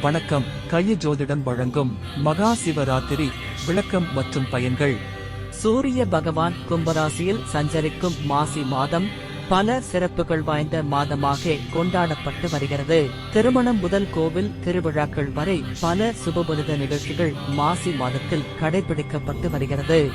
வணக்கம். கைய ஜோதிடம் வழங்கும் மகா சிவராத்திரி விளக்கம் மற்றும் பயன்கள். சூரிய பகவான் கும்பராசியில் சஞ்சரிக்கும் மாசி மாதம் பல சிறப்புகள் வாய்ந்த மாதமாக கொண்டாடப்பட்டு வருகிறது. திருமணம் முதல் கோவில் திருவிழாக்கள் வரை பல சுபபுனித நிகழ்ச்சிகள் மாசி மாதத்தில் கடைபிடிக்கப்பட்டு வருகிறது.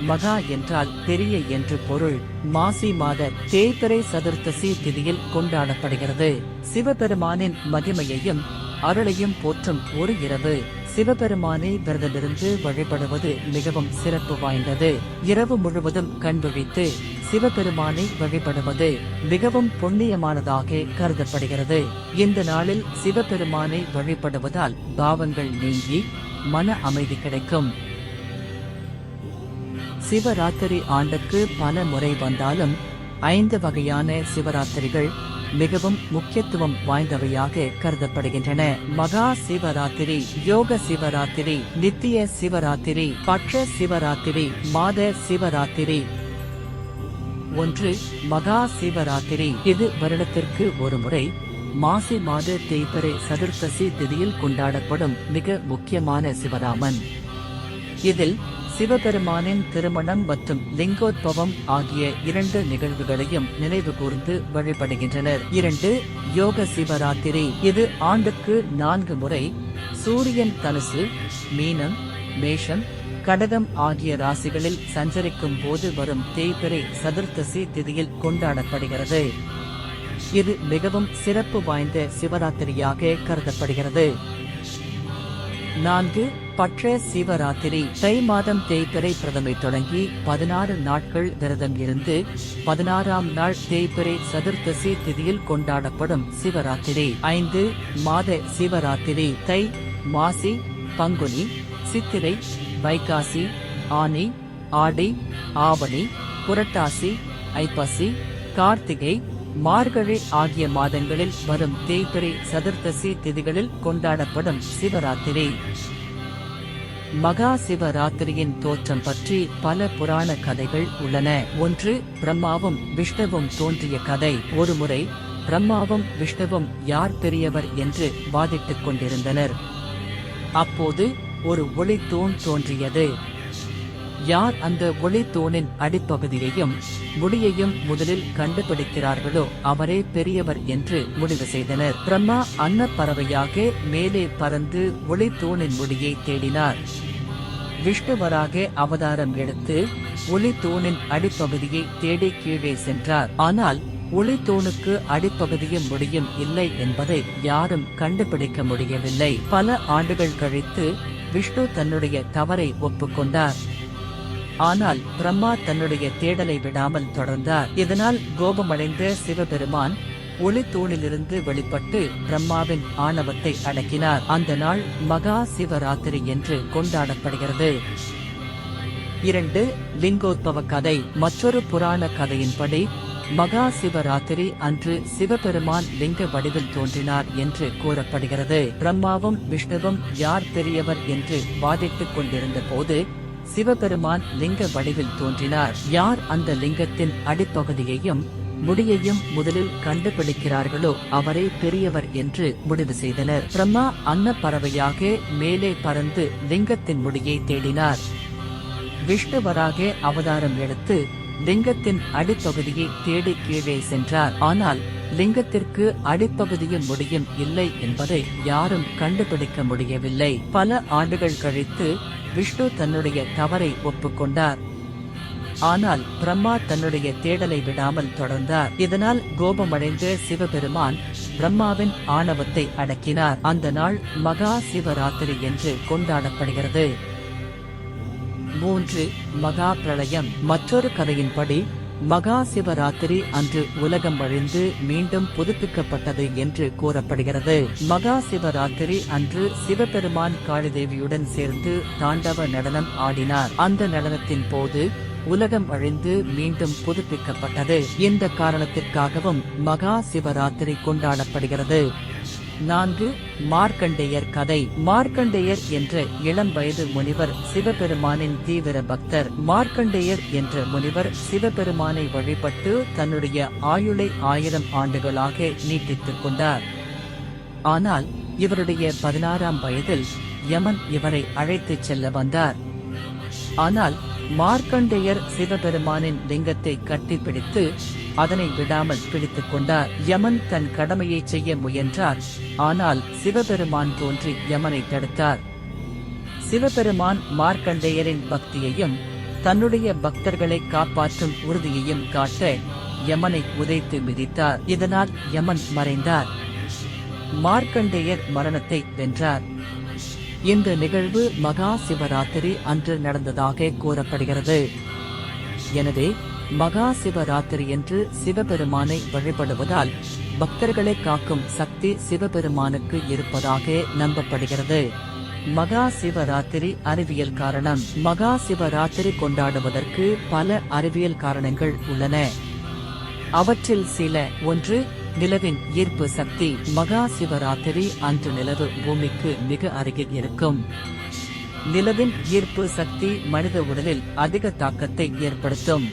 மகா என்றால் பெரிய என்று பொருள். மாசி மாத தேய்பிறை சதுர்த்தசி திதியில் கொண்டாடப்படுகிறது. சிவபெருமானின் மகிமையையும் அருளையும் போற்றும் ஒரு இரவு. சிவபெருமானை விரதமிருந்து வழிபடுவது மிகவும் சிறப்பு வாய்ந்தது. இரவு முழுவதும் கண்விழித்து சிவபெருமானை வழிபடுவது மிகவும் புண்ணியமானதாக கருதப்படுகிறது. இந்த நாளில் சிவபெருமானை வழிபடுவதால் பாவங்கள் நீங்கி மன அமைதி கிடைக்கும். சிவராத்திரி ஆண்டுக்கு பல முறை வந்தாலும் ஐந்து வகையான சிவராத்திரிகள் மிகவும் முக்கியத்துவம் வாய்ந்தவையாக கருதப்படுகின்றன. மகா சிவராத்திரி யோக சிவராத்திரி நித்திய சிவராத்திரி பட்ச சிவராத்திரி மாத சிவராத்திரி. ஒன்று மகா சிவராத்திரி. இது வருடத்திற்கு ஒரு முறை மாசி மாத தேய்பிறை சதுர்த்தசி திதியில் கொண்டாடப்படும் மிக முக்கியமான சிவராமன். இதில் சிவபெருமானின் திருமணம் மற்றும் லிங்கோத்பவம் ஆகிய இரண்டு நிகழ்வுகளையும் நினைவு கூர்ந்து வழிபடுகின்றனர். இரண்டு யோக சிவராத்திரி. இது ஆண்டுக்கு நான்கு முறை சூரியன் தனுசு மீனம் மேஷம் கடகம் ஆகிய ராசிகளில் சஞ்சரிக்கும் போது வரும் தேய்பிறை சதுர்த்தசி திதியில் கொண்டாடப்படுகிறது. இது மிகவும் சிறப்பு வாய்ந்த சிவராத்திரியாக கருதப்படுகிறது. நான்கு பற்ற சிவராத்திரி. தை மாதம் தேய்பிறை பிரதமை தொடங்கி பதினாறு நாட்கள் விரதம் இருந்து பதினாறாம் நாள் தேய்பிறை சதுர்த்தசி திதியில் கொண்டாடப்படும் சிவராத்திரி. ஐந்து மாத சிவராத்திரி. தை மாசி பங்குனி சித்திரை வைகாசி ஆனி ஆடி ஆவணி புரட்டாசி ஐப்பசி கார்த்திகை மார்கழி ஆகிய மாதங்களில் வரும் தேய்பிறை சதுர்த்தசி திதிகளில் கொண்டாடப்படும் சிவராத்திரி. மகா சிவராத்திரியின் தோற்றம் பற்றி பல புராண கதைகள் உள்ளன. ஒன்று பிரம்மாவும் விஷ்ணுவும் தோன்றிய கதை. ஒருமுறை பிரம்மாவும் விஷ்ணுவும் யார் பெரியவர் என்று வாதிட்டுக் கொண்டிருந்தனர். அப்போது ஒரு ஒளி தூண் தோன்றியது. யார் அந்த ஒளி தூணின் அடிப்பகுதியையும் முடியையும் முதலில் கண்டுபிடிக்கிறார்களோ அவரே பெரியவர் என்று முடிவு செய்தனர். பிரம்மா அன்னப்பறவையாக மேலே பறந்து ஒளி தூணின் முடியை தேடினார். விஷ்ணுவராக அவதாரம் எடுத்து ஒளி தூணின் அடிப்பகுதியை தேடி கீழே சென்றார். ஆனால் ஒளி தூணுக்கு அடிப்பகுதியும் முடியும் இல்லை என்பதை யாரும் கண்டுபிடிக்க முடியவில்லை. பல ஆண்டுகள் கழித்து விஷ்ணு தன்னுடைய தவறை ஒப்புக்கொண்டார். ஆனால் பிரம்மா தன்னுடைய தேடலை விடாமல் தொடர்ந்தார். இதனால் கோபமடைந்த சிவபெருமான் ஒளி தூணிலிருந்து வெளிப்பட்டு பிரம்மாவின் ஆணவத்தை அடக்கினார். அந்த நாள் மகா சிவராத்திரி என்று கொண்டாடப்படுகிறது. இரண்டு லிங்கோத்பவ கதை. மற்றொரு புராண கதையின்படி மகா சிவராத்திரி அன்று சிவபெருமான் லிங்க வடிவில் தோன்றினார் என்று கூறப்படுகிறது. பிரம்மாவும் விஷ்ணுவும் யார் பெரியவர் என்று வாதிட்டுக் கொண்டிருந்த போது சிவபெருமான் லிங்க வடிவில் தோன்றினார். யார் அந்த லிங்கத்தின் அடிப்பகுதியையும் முடியையும் முதலில் கண்டுபிடிக்கிறார்களோ அவரே பெரியவர் என்று முடிவு செய்தனர். பிரம்மா அன்ன பறவையாக மேலே பறந்து லிங்கத்தின் முடியை தேடினார். விஷ்ணுவராக அவதாரம் எடுத்து லிங்கத்தின் அடிப்பகுதியை தேடி கீழே சென்றார். ஆனால் லிங்கத்திற்கு அடிப்பகுதியும் முடியும் இல்லை என்பதை யாரும் கண்டுபிடிக்க முடியவில்லை. பல ஆண்டுகள் கழித்து விஷ்ணு தன்னுடைய தவறை ஒப்புக்கொண்டார். ஆனால் பிரம்மா தன்னுடைய தேடலை விடாமல் தொடர்ந்தார். இதனால் கோபமடைந்த சிவபெருமான் பிரம்மாவின் ஆணவத்தை அடக்கினார். அந்த நாள் மகா சிவராத்திரி என்று கொண்டாடப்படுகிறது. மூன்று மகா பிரளயம் மற்றொரு கதையின்படி மகா சிவராத்திரி அன்று உலகம் அழிந்து மீண்டும் புதுப்பிக்கப்பட்டது என்று கூறப்படுகிறது. மகா சிவராத்திரி அன்று சிவபெருமான் காளிதேவியுடன் சேர்ந்து தாண்டவ நடனம் ஆடினார். அந்த நடனத்தின் போது உலகம் அழிந்து மீண்டும் புதுப்பிக்கப்பட்டது. இந்த காரணத்திற்காகவும் மகா சிவராத்திரி கொண்டாடப்படுகிறது. நான்கு மார்க்கண்டேயர் கதை. மார்க்கண்டேயர் என்ற இளம் வயது முனிவர் சிவபெருமானின் தீவிர பக்தர். மார்க்கண்டேயர் என்ற முனிவர் சிவபெருமானை வழிபட்டு தன்னுடைய ஆயுளை ஆயிரம் ஆண்டுகளாக நீட்டித்துக் கொண்டார். ஆனால் இவருடைய பதினாறாம் வயதில் யமன் இவரை அழைத்துச் செல்ல வந்தார். ஆனால் மார்க்கண்டேயர் சிவபெருமானின் லிங்கத்தை கட்டிப்பிடித்து அதனை விடாமல் பிடித்துக் கொண்டார். யமன் தன் கடமையை செய்ய முயன்றார். ஆனால் சிவபெருமான் தோன்றி யமனை தடுத்தார். சிவபெருமான் மார்க்கண்டேயரின் பக்தியையும் தன்னுடைய பக்தர்களை காப்பாற்றும் உறுதியையும் காட்ட யமனை உதைத்து மிதித்தார். இதனால் யமன் மறைந்தார். மார்க்கண்டேயர் மரணத்தை வென்றார். இந்த நிகழ்வு மகா சிவராத்திரி அன்று நடந்ததாக கூறப்படுகிறது. எனவே மகா சிவராத்திரி என்று சிவபெருமானை வழிபடுவதால் பக்தர்களை காக்கும் சக்தி சிவபெருமானுக்கு இருப்பதாக நம்பப்படுகிறது. மகா சிவராத்திரி அறிவியல் காரணம். மகா சிவராத்திரி கொண்டாடுவதற்கு பல அறிவியல் காரணங்கள் உள்ளன. அவற்றில் சில ஒன்று நிலவின் ஈர்ப்பு சக்தி மகா சிவராத்திரி அன்று நிலவு பூமிக்கு மிக அருகில் இருக்கும். நிலவின் ஈர்ப்பு சக்தி மனித உடலில் அதிக தாக்கத்தை ஏற்படுத்தும்.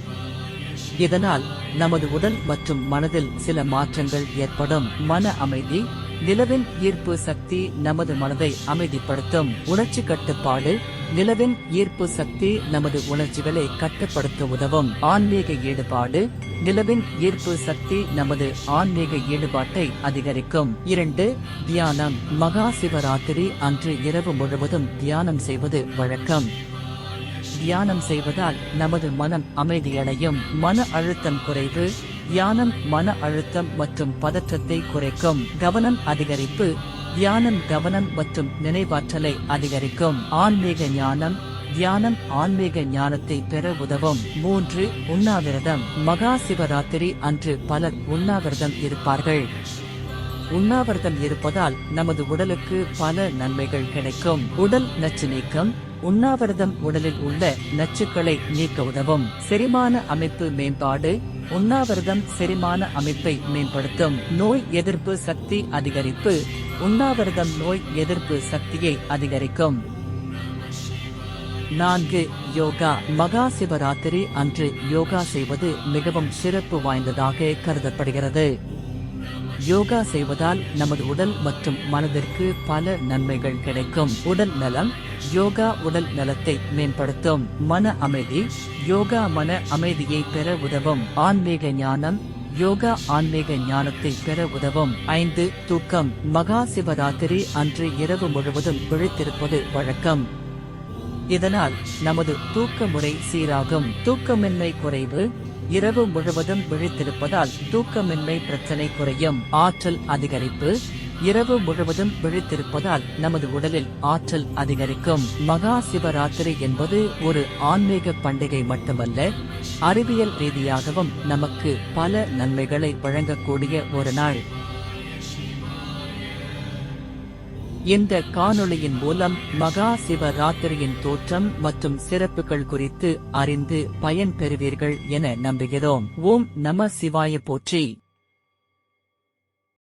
இதனால் நமது உடல் மற்றும் மனதில் சில மாற்றங்கள் ஏற்படும். மன அமைதி நிலவின் ஈர்ப்பு சக்தி நமது மனதை அமைதிப்படுத்தும். உணர்ச்சி கட்டுப்பாடு நிலவின் ஈர்ப்பு சக்தி நமது உணர்ச்சிகளை கட்டுப்படுத்த உதவும். ஆன்மீக ஈடுபாடு. நிலவின் ஈர்ப்பு சக்தி நமது ஆன்மீக ஈடுபாட்டை அதிகரிக்கும். இரண்டு தியானம். மகா சிவராத்திரி அன்று இரவு முழுவதும் தியானம் செய்வது வழக்கம். தியானம் செய்வதால் நமது மனம் அமைதியடையும். மன அழுத்தம் குறைவு. தியானம் மன அழுத்தம் மற்றும் பதற்றத்தை குறைக்கும். கவனம் அதிகரிப்பு. தியானம் கவனம் மற்றும் நினைவாற்றலை அதிகரிக்கும். ஆன்மீக ஞானம் தியானம் ஆன்மீக ஞானத்தை பெற உதவும். மூன்று உண்ணாவிரதம். மகா சிவராத்திரி அன்று பலர் உண்ணாவிரதம் இருப்பார்கள். உண்ணாவிரதம் இருப்பதால் நமது உடலுக்கு பல நன்மைகள் கிடைக்கும். உடல் நச்சு நீக்கம். உண்ணாவிரதம் உடலில் உள்ள நச்சுக்களை நீக்க உதவும். செரிமான அமைப்பு மேம்பாடு. உண்ணாவிரதம் செரிமான அமைப்பை மேம்படுத்தும். நோய் எதிர்ப்பு சக்தி அதிகரிப்பு. உண்ணாவிரதம் நோய் எதிர்ப்பு சக்தியை அதிகரிக்கும். நான்கு யோகா. மகா சிவராத்திரி அன்று யோகா செய்வது மிகவும் சிறப்பு வாய்ந்ததாக கருதப்படுகிறது. யோகா செய்வதால் நமது உடல் மற்றும் மனதிற்கு பல நன்மைகள் கிடைக்கும். உடல் நலம் யோகா உடல் நலத்தை மேம்படுத்தும். மன அமைதி யோகா மன அமைதியை பெற உதவும். ஆன்மீக ஞானம் யோகா ஆன்மீக ஞானத்தை பெற உதவும். ஐந்து தூக்கம். மகா சிவராத்திரி அன்று இரவு முழுவதும் விழித்திருப்பது வழக்கம். இதனால் நமது தூக்க முறை சீராகும். தூக்கமின்மை குறைவு. இரவு முழுவதும் விழித்திருப்பதால் தூக்கமின்மை பிரச்சனை குறையும். ஆற்றல் அதிகரிப்பு. இரவு முழுவதும் விழித்திருப்பதால் நமது உடலில் ஆற்றல் அதிகரிக்கும். மகா சிவராத்திரி என்பது ஒரு ஆன்மீக பண்டிகை மட்டுமல்ல அறிவியல் ரீதியாகவும் நமக்கு பல நன்மைகளை வழங்கக்கூடிய ஒரு நாள். இந்த காணொளியின் மூலம் மகா சிவராத்திரியின் தோற்றம் மற்றும் சிறப்புகள் குறித்து அறிந்து பயன் பெறுவீர்கள் என நம்புகிறோம். ஓம் நம சிவாய போற்றி.